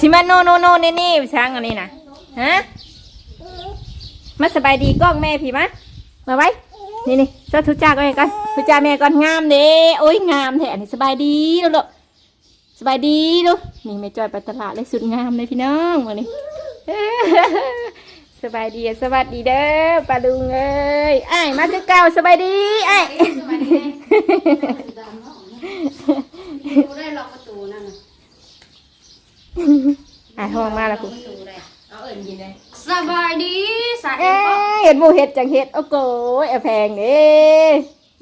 สิมาโนโนโนนี่นี่ช้างอันนี้นะฮะมาสบายดีกล้องแม่พี่มะมาไว้ นี่นี่ชดทุจ้าก็ให้กันทุจ้าแม่ก่อนงามเด้โอ้ยงามแท้อันนี้สบายดีลูกลูกสบายดีลูกนี่แม่จอยไปตลาดเลยสุดงามเลยพี่น้องวันนี้สบายดีสวัสดีเด้อปลาลุงเอ้ยไอ้ายมาคือเก่าสบายดีไอ้ายดูได้ล็อกประตูนั่นน่ะ อะห้องมาแล้วคุณประตูได้เอาเอิญยินเลยสบายดีสายเอ้ยเห็นหมูเห็ดจังเห็ดโอ้โกยเอาแพงเด้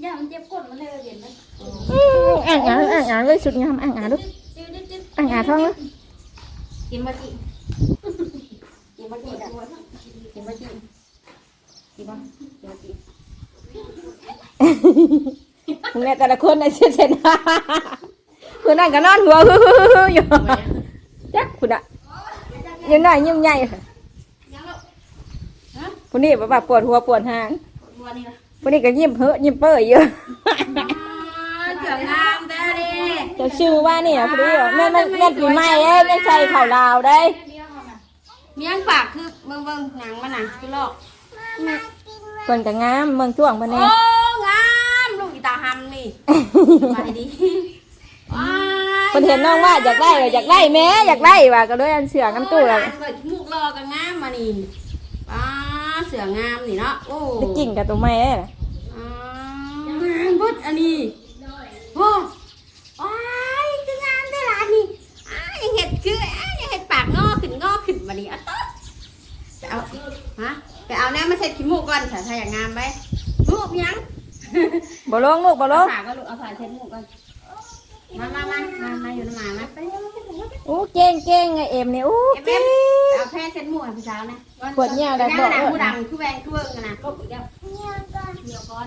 ย่ามันเจ็บก้นมันเลยเห็นไหมอื้ออ่างอ่างอ่างอ่างเลยสุดงามอ่างอ่างลูกอ่างอ่างท้องลูกกินมาจิกินมาจิกินมาจิกินมากินมาจิมึงเนี่ยแต่ละคนในเช่นเช่นคุณนั่งก็นอนหัวฮืออยู่ จักคุณอะยังน้อยยิ่งใหญ่ค่ะยังลูกฮะคนนี้แบบว่าปวดหัวปวดหางบัวนี่นะคนนี้ก็ยิ้มเพ้อยิ้มเป้ออยู่เกือบงามแต่ดิจะชื่อว่านี่นะพอดีว่าแม่แม่แม่ปีใหม่เอ้ยแม่ใส่ข่าวลาวได้เมียงปากคือเบิ่งเบิ่งหนังมันน่ะคือลอกเพิ่นก็งามเมืองช่วงเพิ่นโอ้นี่งามลูกอีตาหำนี่สบายดีว้า ยเพิ่นเห็นน้องว่าอยากได้ก็อยากได้แม่อยากได้ว่าก็เลยอันเสือน้ำตู้แล้วโอ้ยเปิดมุกรอกันงามมานี่ป้าเสืองามนี่เนาะโอ้ไปกิ่งกับตัวแม่น่ะอ่างามพุดอันนี้โอ้ว้ายคืองามได้หลานนี่อ้ายังเห็ดคืออ้ายังเห็ดปากงอขึ้นงอขึ้นมานี่อะต๊ดไปเอาฮะไปเอาแน่มาเช็ดขี้มูกก่อนถ้าถ้าอยากงามไหมมูกยังบ่ลงลูกบ่ลงฝากก็ลูกเอาฝาเช็ดมูกก่อน มามามามามาอยู่น้ำหมามาไปเร็วไปเร็วไปเร็วโอ้เก่งเก่งไอเอ็มนี่โอ้เอ็มเอ็เก่มงเอาแพร่เช็ดมูกให้พี่สาวนะปวดเหี่ยวได้ได้บอกนะเออผู้ดังผู้แวงผู้เบิ่งนะก็อีกแล้วเดี๋ยวก่อน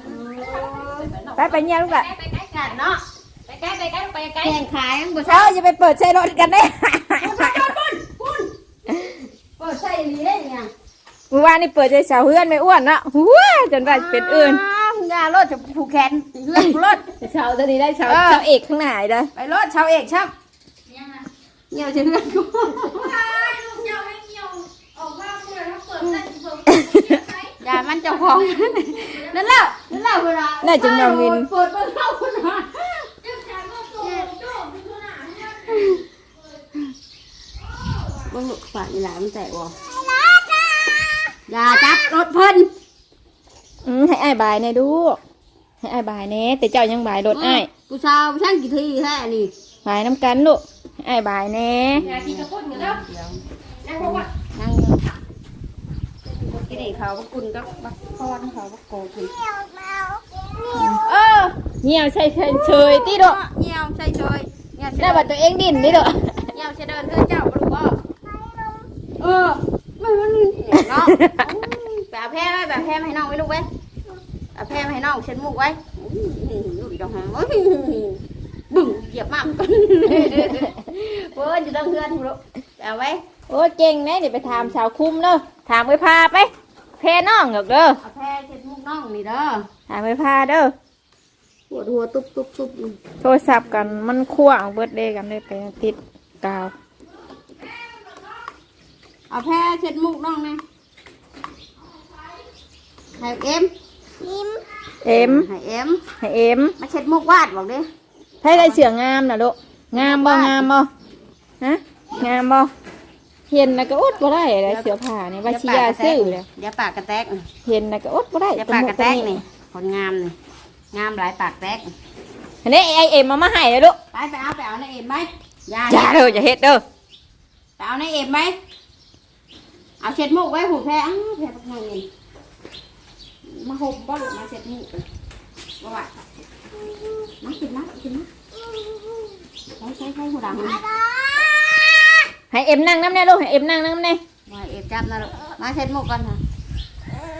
ไปไปเนี่ยลูกอะไปใกล้กันเนาะไปใกล้ไปใกล้ไปใกล้แข่งขายยังบ่เอ้าอย่าไปเปิดใช้รถกันได้คุณเปิดใส่ลีได้ยังเมื่อวานนี่เปิดใจสาวเพื่อนไม่อ้วนนะหัวจนว่าเป็นอื่น ยารถจะผูกแขนเลื่อนรถสาวตัวนี้ได้สาวเออสาวเอกข้างหน้าเด้ไปรถชาวเอกช่างเหี่ยวจะเลื่อนกูอย่ามันเจะของนั่นแล้วนั่นแล้วเวลาน่าจะยอมวินเปิดเปิดเข้าคุณหาบ้งลูกฝาอีหลามันแตกวะอย่าจับรถเพิ่น อืมให้อ้ายบายในอยดูให้อ้ายบายแน่แต่เจ้ายังบายรถอ้ายผู้ชายช่างกี่ทีแท้นี่บายน้ำกันลูกให้อ้ายบายแน่นั่งอยู่นั่งอยู่กินไอ้เขาบักกุนก็บักคอนเขาบักโกกินเออเหี่ยวใช่เฉยๆติโดเหี่ยวใช่เฉยเหี่ยวได้ว่าตัวเองดิ้นดิโดเหี่ยวจะเดินเธอเจ้าบ่รู้บ่เออมันมันเนาะ แบบแพ้ไว้แบบแพ้มาให้น้องไว้ลูกไว้แบบแพ้มาให้น้องเช็ดมูกไว้ลูกอีดอกหางบึ้งเหยียบมากเพิ่นจะต้องเฮือนลูกเอาไว้โอ้ยเก่งแน่นี่ไปถามสาวคุ้มเด้อถามไปพาไปเพน้องหรอกเด้อเอาแพ้เช็ดมูกน้องนี่เด้อถามไปพาเด้อปวดหัวตุ๊บตุ๊บตุ๊บโทรศัพท์กันมันคั่วเอาเบิดเดย์กันเลยไปติดกาว เอาแพ้เช็ดมูกน้องนะ ให้เอ็มเอ็มให้เอ็มให้เอ็มมาเช็ดมูกวาดบอกดิให้ได้เสืองามนะลูกงามบ่งามบ่ฮะงามบ่เห็นนะก็อดบ่ได้เลยเสือผ้านี่ว่าชิยาซื้อเลยอย่าปากกระแตกเห็นนะก็อดบ่ได้อย่าปากกระแตกนี่คนงามนี่งามหลายปากแตกอันนี้ไอเอ็มมามาให้เลยลูกไปไปเอาไปเอาในเอ็มไหมอย่าอย่าเด้ออย่าเฮ็ดเด้อไปเอาในเอ็มไหมเอาเช็ดมูกไว้หูแพ้อ้าวแพ้ปักหนึ่งนี่ มาห่มบ่ลูกมาเช็ดมูกกันบ่ไหวมากินนะกินนะใช้ใช้ใช้หูดังนะให้เอ็มนั่งน้ำแน่ลูกให้เอ็มนั่งน้ำแน่มาเอ็มจับนะลูกมาเช็ดมูกกันค่ะ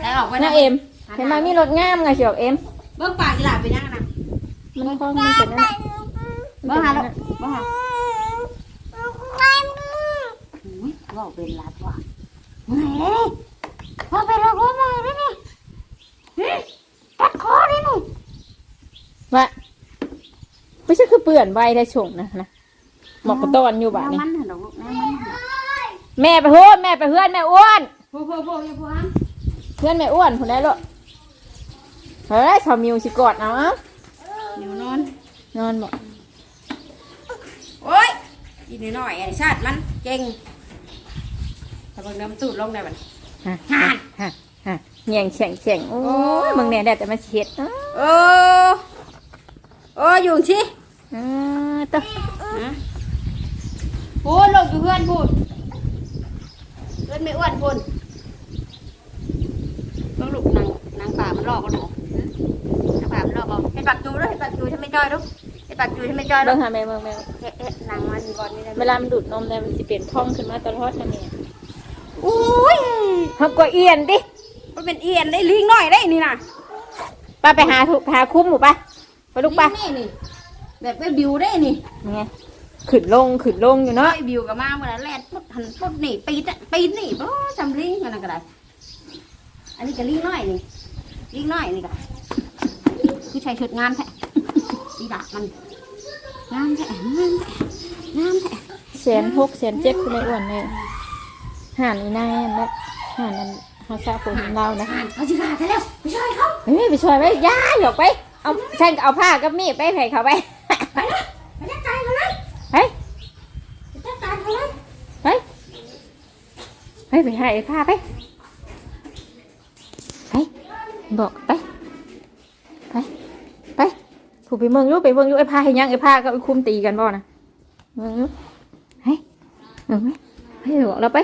แล้วออกไปนะเอ็มเห็นไหมมีรถงามไงเสือกเอ็มเบิ้งปากกีฬาเป็นยังไงนะมันคล้องมันเป็นนั่นเบิ้งหาลูกเบิ้งหาอุ้ยว่าเป็นลาดว่ะเมื่อยเลยว่าเป็นลาดว่าเมื่อยเลยนี่ เฮ้ยกัดคอเลยนี่ว่าไม่ใช่คือเปื่อนใบได้ชงนะนะหมอกกระต้อนอยู่บ้านแนวนี่มันเหรอลูกแนวมันเหรอแม่ไปพูดแม่ไปเพื่อนแม่อ้วนพูพูพูอย่าพูดฮันเพื่อนแม่อ้วนคนได้ลูกเฮ้ยสาวมิวสิกอดเอาเอ้าเดี๋ยวนอน นอนบอกโอ้ยอีนิดหน่อยไอ้ชาติมันเก่งถ้าเบิ่งน้ำตูดลงได้บัดฮะฮะฮะ ฮะแย่งแข่งแข่งโอ้ยมึงเนี่ยได้แต่มาเช็ดเอ้าโอ้โอ้อยู่ชิอ่าตัวพูดลงอยู่เพื่อนพูดเพื่อนไม่อ้วนพูดลงลูกนางนางป่ามันหลอกกันหนูนางป่ามันหลอกเอาให้ปากจูด้วยให้ปากจูทำไม่จอยลูกให้ปากจูทำไม่จอยลูเบิ่กงหาแม่เบิ่งแม่เอ๊ะเอ๊ะนางมันก่อนนี่ได้ไหมเวลามันดูดนมได้มันสิเปลี่ยนท้องขึ้นมาตลอดทำไงอุ้ยเขาก็เอียนดิ มันเป็นเอียนได้ลิงหน่อยได้นี่นะป้าไปหาทุหาคุ้มหมูป่ะไปลูกป่ะนี่นี่แบบไปบิวได้นี่ไงขึ้นลงขึ้นลงอยู่เนาะเนาะบิวกับมาเมื่อนั้นแล่นปุ๊บหันปุ๊บนี่ปีนอะปีนนี่บ่จำลิงกันนะก็ได้อันนี้ก็ลิงน้อยนี่ลิงน้อยนี่ก็คือใช้ชุดงานแท้ดีดักมันงามแท้งามแท้งามแท้แสนหกแสนเจ็ดคุณไม่อ้วนเลยห่านนี่นายแบบห่านนั้น เขาซาผมเรานะอ่านเขาจิรากันแล้วไม่ใช่เขาเฮ้ยไปช่วยไปย่าหยอกไป เอาแทนเอาผ้ากับมีดไปแผ่เขาไปไปจัดการเขาเลยเฮ้ยไปจัดการเขาเลยเฮ้ยเฮ้ยไปให้ผ้าไปไปบอกไปไปไปผูกไปเมืองอยุไปเมืองอยุไอ้ผ้าให้ยังไอ้ผ้าก็ไอ้คุ้มตีกันบ่นะเมืองอยุเฮ้ยเมืองไหมเฮ้ยบอกเราไป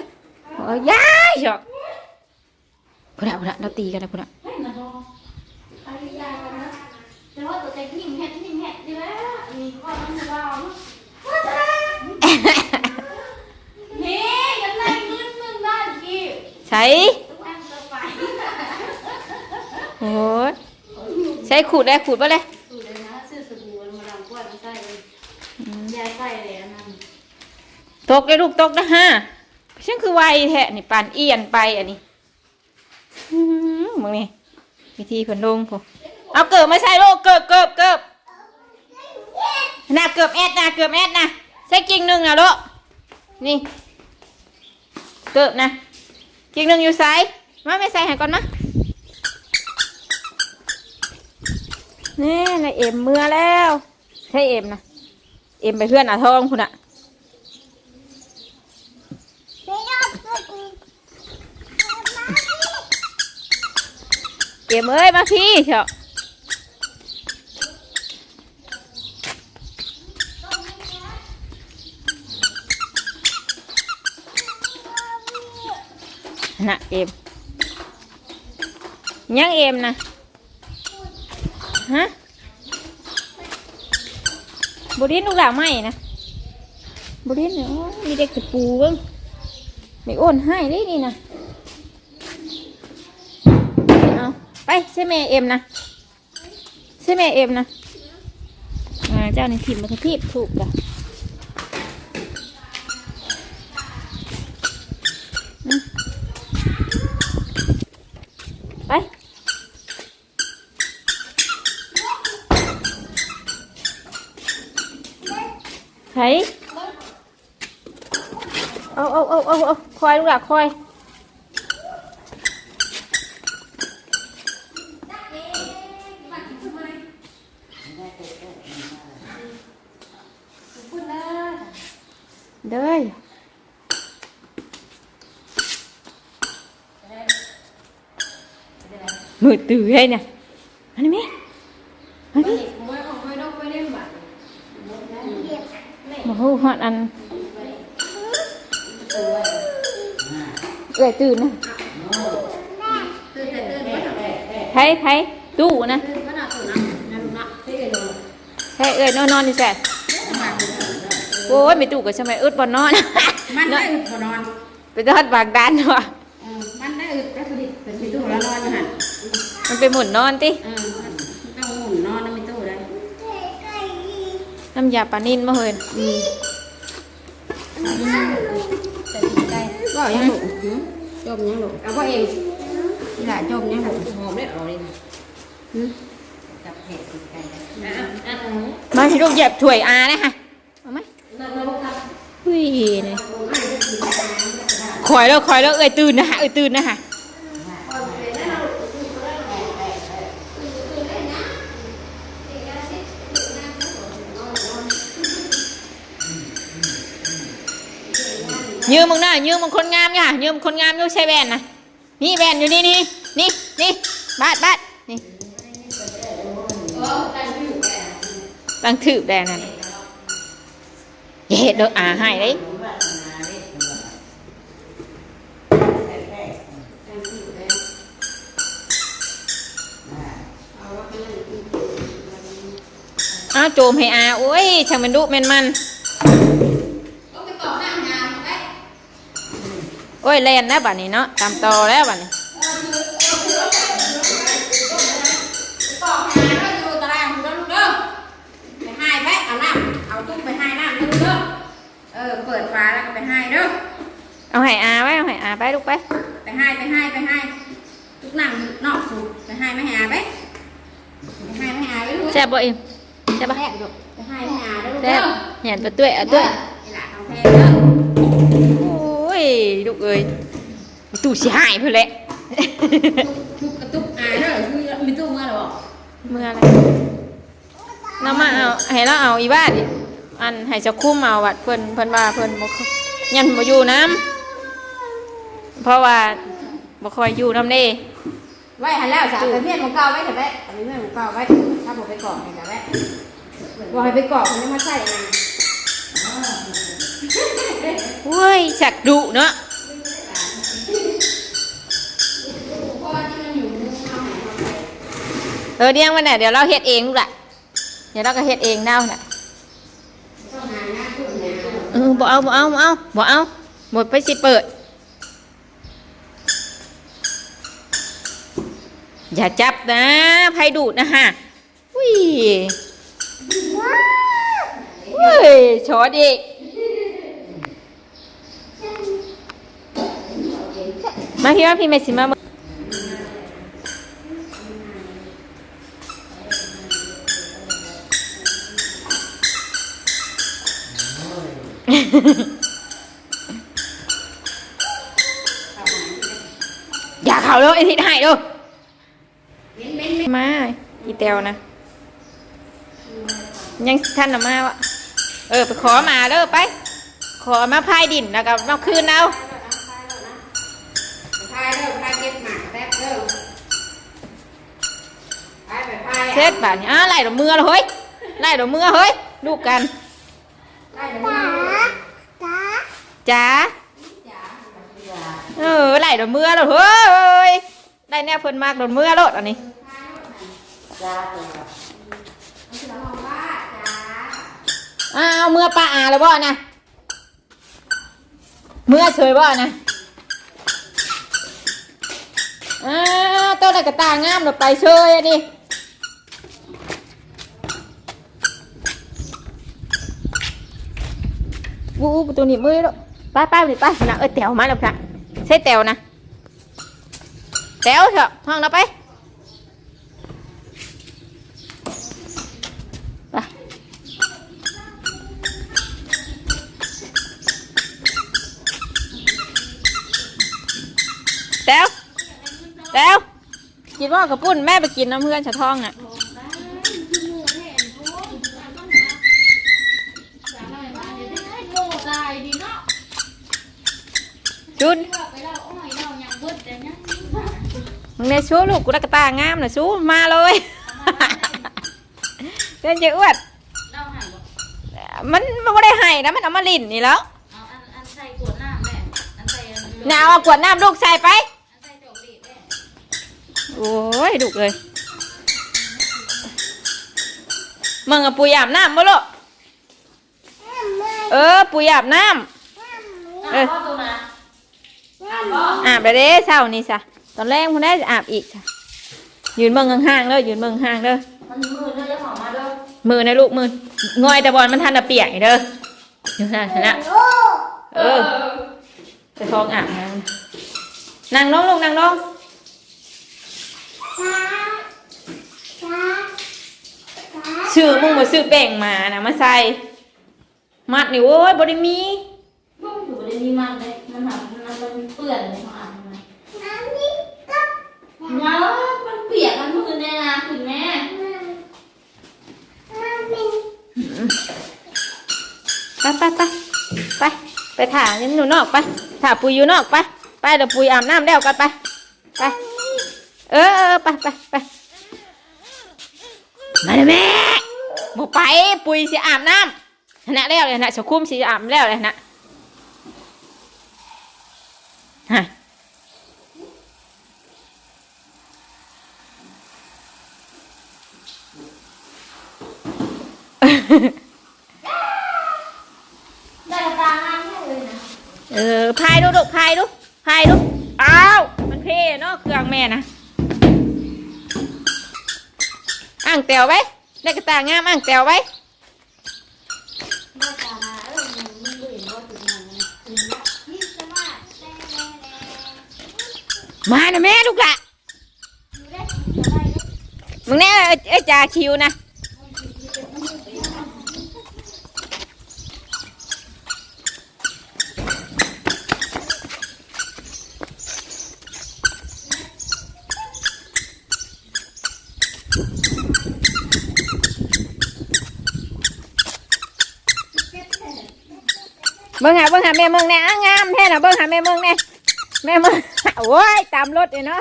บอกเอาย่าหยอก พูดละพูดละเราตีกันนะพูดละแต่ว่าตัวใจนิ่มแฮดนิ่มแฮดดีแล้วมีข้อมันจะว่านี่ยังไงเงินมึงได้กี่ใช่โอ้ยใช้ขูดได้ขูดป่ะเลยสูเลยนะซื้อสบู่มาดามกล้วยไม่ใช่เลยยาใส่เลยอันนั้นตกเลยลูกตกนะฮะฉันคือไวแทะนี่ปานเอียนไปอันนี้ มึงนี่วิธีเพิ่นลงพอเอาเกิบมาใส่ลูกเกิบเกิบเกิบน่ะเกิบแอดนะเกิบแอดนะใส่กิ่งหนึ่งนะลูกนี่ เกิบนะกิ่งหนึ่งอยู่ไซมาไม่ใส่ให้ก่อนมานี่นายเอ็มเมื่อแล้วใช่เอ็มนะเอ็มไปเพื่อนอาทองคุณอะ เก็บเอ้ยมาพี่เถอะน่ะเอ็มยังเอ็มนะฮะบุรินลูกหลาไม่นะบุรินเนี่ยโอ้ยมีเด็กตะปูบ้งไม่อ้นให้เลยนี่นะ เอาไปใช่แม่เอ็มนะใช่แม่เอ็มนะอ่าเจ้าในถิ่นมาทีบถูกจ้ะไปไห้เอาเอาเอาเอาเอาคอยลูกหลักคอย เด้ยมือตื่นให้เนี่ยอันนี้ไหมอันนี้มาหูหอดอันเอ้ยตื่นนะไม่หนักไผ่ไผ่ตู้นะไม่หนักตื่นนะนั่นนะที่เอ้ยนอนนอนอยู่แซ่ อ้ยไม่ตู้ก็ใช่ไหมอึดบอนนอน มันได้อึดพอนอนไปทอดบากดานว่ะมันได้อึดได้ผลิตเป็นตู้แล้วนอนอยู่หันมันไปหมุนนอนติเออต้องหมุนนอนในตู้ได้น้ำยาปลานิ่นมาเฮ้ยอืมแต่ดีใจก็ยังหนุจมยังหนุเอาพ่อเองนี่แหละจมยังหนุหอมได้เอาเลยจับเห็ดติดใจมาให้ลูกเหยียบถ้วยอานะค่ะเอาไหม นั่งแล้วครับอุ้ยนี่คอยแล้วคอยแล้วเอ้ยตื่นนะฮะเอ้ยตื่นนะฮะยืมมึงหน้ายืมมึงคนงามย่ะยืมคนงามอยู่ใช่แวนนะนี่แวนอยู่นี่นี่นี่นี่บาดบาดนี่ตั้งถือแดนนั่น เย็ดด้ออาให้เลยอ้าวโจมให้อาโอ้ยช่างมันดุแม่นมันโอ้ยแล่นแล้วบัดนี้เนาะตามต่อแล้วบัดนี้ ก่อหาแล้วอยู่ตารางคุณลูกเด้อไปให้ไปเอาน้ำเอาตุ้มไปให้น้ำลูกเด้อเออเปิดฝาแล้วก็ไปให้เด้อ เอาให้อาไว้เอาให้อา ไปลูกไป ไปให้ไปให้ไปให้ทุกนั่งนอกสูไปให้ไม่หาไปไปให้ไม่หาไปลูกแซ่บบ่เอ็มแซ่บบ่แซ่บลูกไปให้ไม่หาเด้อลูกแซ่เด้บอเห็นตัวตุ้ยเอาตุ้ยนี่แหละทำแพงเด้อโอ้ยลูกเอ้ยตู้สิหายเพิ่นแหละทุกกระตุกอายเด้อคือมีตู้เมื่อหรอเมื่ออะไรเรามาเอาให้เราเอาอีบ้านอีกอันให้เจะคุ้มเอาวัดเพิ่นเพิ่นว่าเพิ่นบ่ค่อยยันบ่อยู่น้ำ เพราะว่าบ่ค่อยอยู่น้ำเด้ไว้หันแล้วจ้ะไปเพี้ยนของเก่าไว้เถอะแม่เอาไปเพี้ยนของเก่าไว้ถ้าผมไปก่อให้จ้ะแม่บอกให้ไปก่อผมจะมาใส่มันโอ้ยสักดุเนาะเพราะว่าที่มันอยู่ในห้องไหนเออเดี๋ยววันไหนเดี๋ยวเราเฮ็ดเองลูกละเดี๋ยวเราก็เฮ็ดเองเน่าน่ะต้องหาหน้าตู้หาเออบ่เอาบ่เอาบ่เอาบ่เอาหมดไปสิเปิด อย่าจับนะไผดูดนะฮะอุ้ยอุ้ยช็อดอีกมาพี่ว่าพี่เมสิมาอย่าเขาเลยไอ้ทิศให้ดู เม้นเม้นเม้น มาอีเตียวนะ ยังท่านน่ะมาวะเออ ไปขอมาเด้อไป ขอมาพายดินแล้วก็มาคืนเอาพายเด้อพายเก็บหมากแป๊บเด้อพายไปพายเช็ดบาดนี้อ้าไล่ดอกมือเลยเฮ้ยไล่ดอกมือเฮ้ยลูกกันได้เดี๋ยวนี้จ๋าจ๋าเออไล่ดอกมือเลยเฮ้ยได้แน่เพิ่นมากดอกมือโลดอันนี้ จ๋าจ๋าว่าจ๋าอ้าวเมื่อป้าอาแล้วบ่นะเมื่อเฉยบ่นะอ้าวต้นอะไรกระตางามเดี๋ยวไปเชยอันนี้วู้ตูหนีบมือแล้วไปไปไปไปนะเออแตวมาแล้วค่ะใช่แตวนะแตวเถอะห้องเราไปแตวแตว กินว่ากระปุ้นแม่ไปกินน้ำเพื่อนชะท้องอะโง่ตายดีเนาะชุดว่าไปแล้วโอ้ยเรายังเบิดแต่ยังมึงเนี่ยชูลูกกูรักกระตางามนะชูมาเลยเล่นเยอะอวดเราหายบ่มันมันไม่ได้ให้นะมันเอามาลิ่นนี่แล้วเอาอันอันใส่ขวดน้ำแม่อันใส่อันน่าเอากวดน้ำลูกใส่ไป อันใส่โจกดีแม่ โอ้ยดุเลยมึงอะปุยอาบน้ำบ่ลูกเออปุยอาบน้ำเออพ่อตัวนะอาบไปเด้เช้านี่ซะตอนแรกคุณได้จะอาบอีกจ้ะยืนเบิ่งห่างๆเลยยืนเบิ่งห่างเด้อมันมือเด้อจะหอมมาเด้อมือนะลูกมืองอยแต่บอลมันทันอะเปียกอีกเด้ออยู่นั่นนะเออจะท้องอาบน้ำนั่งลงลูกนั่งลง ชื่อมึงมาซื้อแป้งมานะมาใส่ มัดนี่โว้ยบริมีลูกอยู่ได้มีมันเลยมันหามันมันมันเปื้อนเลยของอาบน้ำมันเนาะมันเปียกมันมือแน่นะคุณแม่ไปไปไปไปไปถ่ายันหนูนอกไปถ่าปุยอยู่นอกไปไปเดี๋ยวปุยอาบน้ำแล้วกันไปไป เออเออไปไปไปมาเลยแม่บอกไปปุยสิอาบน้ำนะแล้วเลยนะสคุ้มสิอาบแล้วเลยนะฮะได้ตางามแค่เลยนะเออพายดูลูกพายดูพายดูอ้าวมันเพ่เนาะเครื่องแม่นะ อ่างแตวไว้ได้กระตางามอ่างแตวไว้ได้มาหน่ะแม่ลูกละมึงแน่เอ้ยเอ้ยจ่าคิวนะ เบิ่งหาเบิ่งหาแม่เมืองแน่อะงามแท้น่ะเบิ่งหาแม่เมืองแน่แม่เมืองโอ้ยตามรถเลยเนาะ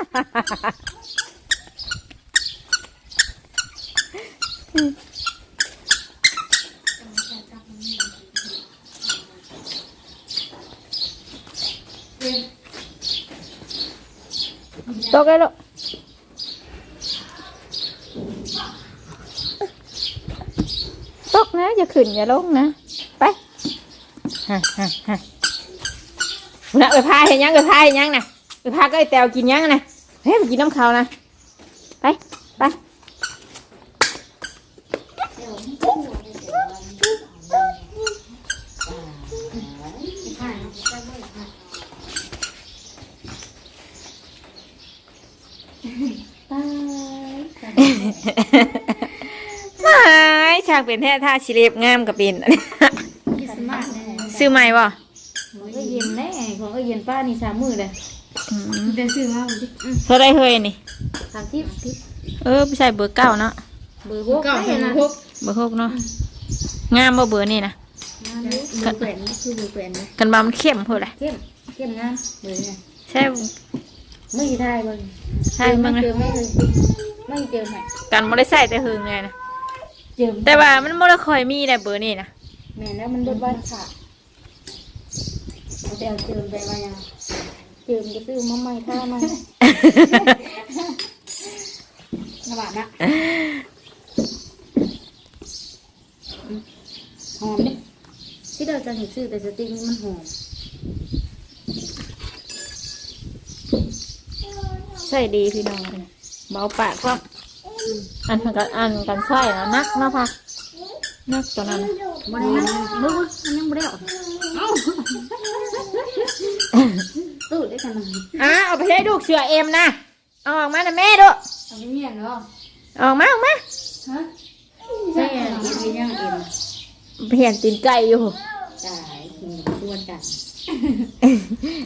ตกเลยลูกตกนะอย่าขึ้นอย่าลงนะ ไปฮะฮะฮะนะไปพายเห็นยังไปพายเห็นยังนะไปพาก็ไอแตวกินยังนะเฮ้ยไปกินน้ำเขาวนะไปไปไม่ฉากเป็นแท้ท่าชิเลบงามกับเป็นยิสมาแน่ ซื้อใหม่บ่ของก็เย็นแน่ของก็เย็นป้านี่สามมือเลยอืมเป็นซื้อมาผมดิเท่าไรเฮ้ยนี่ สามทิพทิพเออผู้ชายเบอร์เก้าเนาะ เบอร์หกเห็นนะเบอร์หกเนาะ งามบ่เบอร์นี่นะเบอร์แปดนี่คือเบอร์แปดนะกันบามันเข้มเท่าไหร่เข้มเข้มงามเบอร์เนี่ยใช่ไม่ได้เบอร์ใช่มึงเจนะอไม่เลยไม่เจอไหมกันบ่ได้ใส่แต่หึงเลยนะ เจอแต่ว่ามันบ่ได้ค่อยมีแต่เบอร์นี่นะแม่แล้วมันเบิดบ้านค่ะเอาแต่เอาเจิมไปว่ายังเจิมจะซื้อมาใหม่ท่าใหม่กระบะนะหอมดิที่เราจะเห็นซื้อแต่สติ๊กนี่มันหอมใช่ดีพี่น้องเบาปากก็อันกันอันกันใส่นะนักเนาะพักนักตัวนั้นน่ะมันมันมือมันยังไม่ได้ออกเอ้า ตู้ได้ขนาดอะเอาไปให้ลูกเสือเอ็มนะเอาออกมานะแม่ดูทำไม่เมียนเนาะอออกมาออกมาฮะใช่อะกินไปยังเอ็มเพียนตีนไก่อยู่ตายกินชวนกัน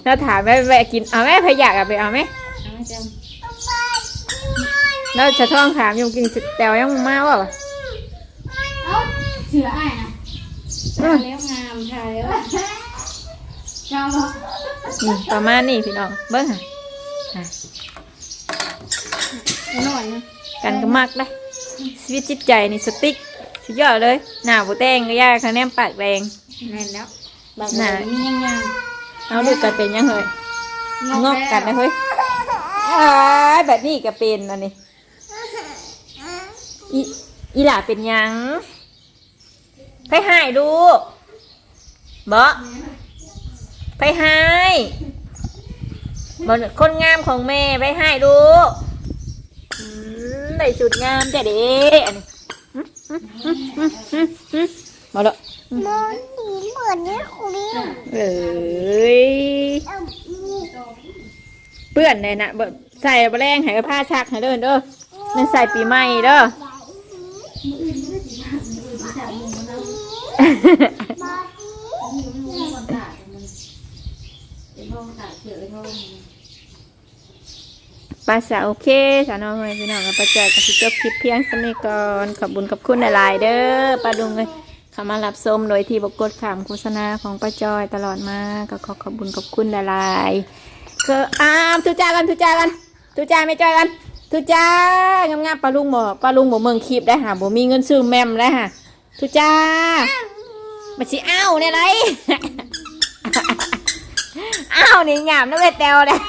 แล้วถามแม่แวะกินเอาแม่พยากอะไปเอาไหมเอาไหมจังแล้วจะท้องถามอยู่กินแต่ว่ายังมาว่ะเอ้าเสืออ้นะทาแล้วงามทาแล้วงามปะ นี่ประมาณนี้พี่น้องเบิ้งค่ะอะหน่อยนะกันก็มากได้ชีวิตจิตใจนี่สติ๊กสุดยอดเลย หน้าบูแตงก็ยากคะแนนปากแดงแม่นแล้วบางคนมียังยังเอาลูกกันเป็นยังเฮ้ยงอกกันนะเฮ้ยอ้ายแบบนี้ก็เป็นอันนี้อีอีหล่าเป็นหยังไปหายดูบอ ไปหายบนคนงามของแม่ไปหายดูอืมได้จุดงามแต่เด้อันนี้อืมอืมอืมอืมอืมอืมมาละมอนหินเหมือนเนี่ยคุณนี่เอ้ยเปื้อนเลยนะแบบใส่บะแรงให้ผ้าชักให้เด้อเด้อนั่นใส่ปีใหม่เด้อมีมันคนตามันเป็นพ่อ ทง ตัดเสือไอ้ทงปาสาโอเคสาวน้องเอ้ยพี่น้องกับป้าจอยกับพี่จบคลิปเพียงสำนี้ก่อนขอบบุญขอบคุณหลายๆเด้อป้าดุงเลยเข้ามารับชมโดยที่บกกดขามโฆษณาของป้าจอยตลอดมาก็ขอขอบบุญขอบคุณหลายๆก็อามทุจ้ากันทุจ้ากันทุจ้าไม่จอยกันทุจ้างามๆป้าลุงบอกป้าลุงบอกเมืองคลิปได้ค่ะบ่มีเงินซื้อแมมได้ค่ะทุจ้ามาสิอ้าวเนี่ยไร อ้าวนี่งามนะเวยแตวเลย